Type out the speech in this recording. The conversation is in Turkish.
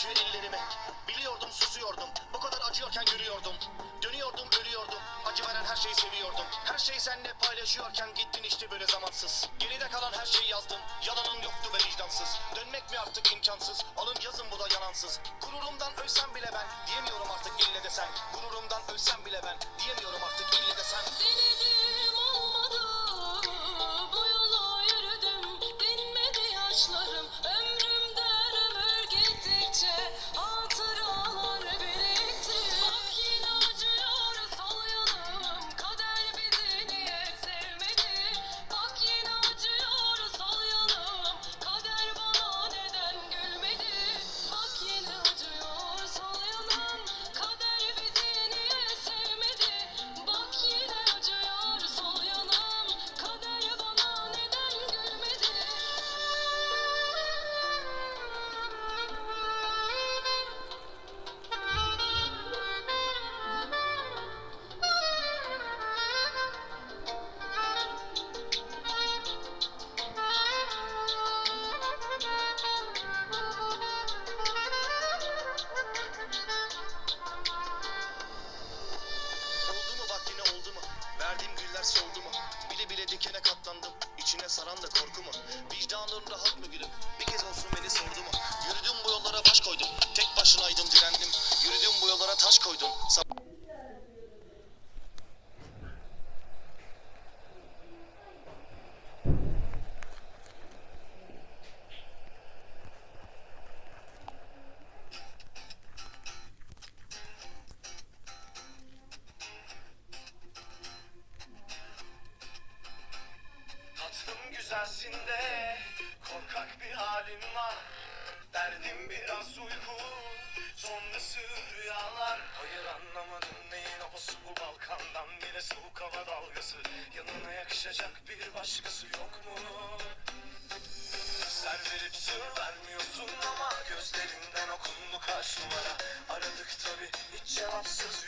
Tükürükle ellerimi. Biliyordum susuyordum. Bu kadar acıyorken gülüyordum. Dönüyordum ölüyordum. Acı veren her şeyi seviyordum. Her şeyi seninle paylaşıyorken gittin işte böyle zamansız. Geride kalan her şeyi yazdım. Yalanın yoktu ve vicdansız. Dönmek mi artık imkansız? Alın yazın bu da yanansız. Gururumdan ölsem bile ben. Diyemiyorum artık ille desen. Gururum Verdiğim güller soldu mu? Bile bile dikene katlandım. İçine saran da korku mu? Vicdanın rahat mı gülüm? Bir kez olsun beni sordu mu? Yürüdüm bu yollara baş koydum. Tek başınaydım direndim. Yürüdüm bu yollara taş koydum. Sa- Tatlım güzelsin de korkak bir halin var. Derdim biraz uyku sonrası rüyalar. Hayır anlamadım neyin havası bu Balkan'dan. Bile soğuk hava dalgası. Yanına yakışacak bir başkası yok mu? Ser verip sır vermiyorsun ama gözlerinden okundu kaç numara. Aradık tabi hiç cevapsız